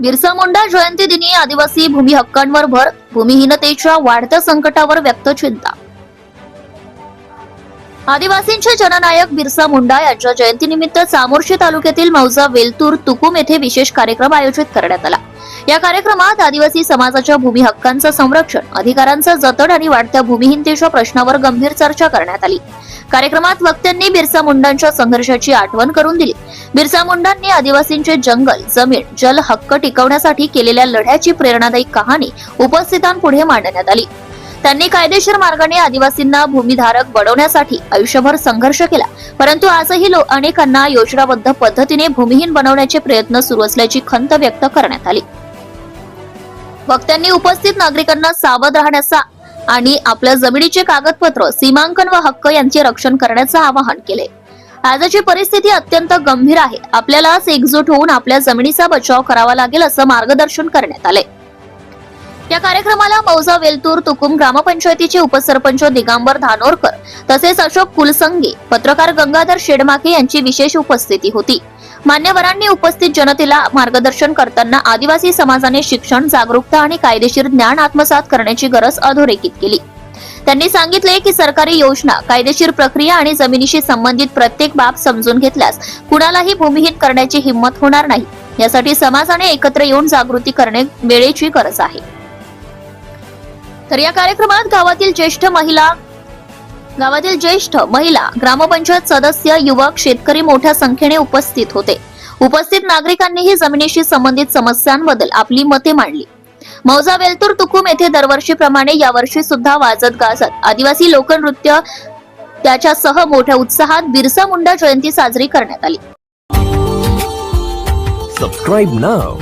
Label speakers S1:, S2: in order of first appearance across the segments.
S1: बिरसा मुंडा जयंती दिनी आदिवासी भूमी हक्कांवर भर भूमिहीनतेच्या वाढत्या संकटावर व्यक्त चिंता. आदिवासींचे जननायक बिरसा मुंडा यांच्या जयंतीनिमित्त चामोर्शी तालुक्यातील मौजा वेलतूर तुकुम येथे विशेष कार्यक्रम आयोजित करण्यात आला. या कार्यक्रमात आदिवासी समाजाच्या भूमी हक्कांचं संरक्षण अधिकारांचं जतन आणि वाढत्या भूमिहीनतेच्या प्रश्नावर गंभीर चर्चा करण्यात आली. कार्यक्रमात वक्त्यांनी बिरसा मुंडांच्या संघर्षाची आठवण करून दिली. बिरसा मुंडांनी आदिवासींचे जंगल जमीन जल हक्क टिकवण्यासाठी केलेल्या लढ्याची प्रेरणादायी कहाणी उपस्थितांपुढे मांडण्यात आली. त्यांनी कायदेशीर मार्गाने आदिवासींना भूमिधारक बनवण्यासाठी आयुष्यभर संघर्ष केला. परंतु आजही अनेकांना योजनाबद्ध पद्धतीने भूमिहीन बनवण्याचे प्रयत्न सुरू असल्याची खंत व्यक्त करण्यात आली. वक्त्यांनी उपस्थित नागरिकांना सावध राहण्याचा आणि आपल्या जमिनीचे कागदपत्र सीमांकन व हक्क यांचे रक्षण करण्याचं आवाहन केले. आजची परिस्थिती अत्यंत गंभीर आहे. आपल्यालाच एकजूट होऊन आपल्या जमिनीचा बचाव करावा लागेल असं मार्गदर्शन करण्यात आले या कार्यक्रमाला मौजा वेलतूर तुकुम ग्रामपंचायतीचे उपसरपंच दिगांबर धानोरकर तसेच अशोक कुलसंगे पत्रकार गंगाधर शेडमाके यांची विशेष उपस्थिती होती. मान्यवरांनी उपस्थित जनतेला मार्गदर्शन करताना आदिवासी समाजाने शिक्षण जागरूकता आणि कायदेशीर ज्ञान आत्मसात करण्याची गरज अधोरेखित केली. त्यांनी सांगितले की सरकारी योजना कायदेशीर प्रक्रिया आणि जमिनीशी संबंधित प्रत्येक बाब समजून घेतल्यास कुणालाही भूमिहीन करण्याची हिंमत होणार नाही. यासाठी समाजाने एकत्र येऊन जागृती करणे वेळेची गरज आहे. तर या कार्यक्रमात गावातील ज्येष्ठ महिला गावातील ज्येष्ठ महिला ग्रामपंचायत सदस्य युवक शेतकरी मोठ्या संख्येने उपस्थित होते. उपस्थित नागरिकांनीही जमिनीशी संबंधित समस्यांबद्दल आपली मते मांडली. मौजा वेलतूर तुकुम येथे दरवर्षीप्रमाणे यावर्षी सुद्धा वाजत गाजत आदिवासी लोकनृत्य त्याच्यासह मोठ्या उत्साहात बिरसा मुंडा जयंती साजरी करण्यात आली.
S2: Subscribe now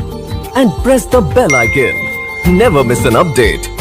S2: and press the bell icon never miss an update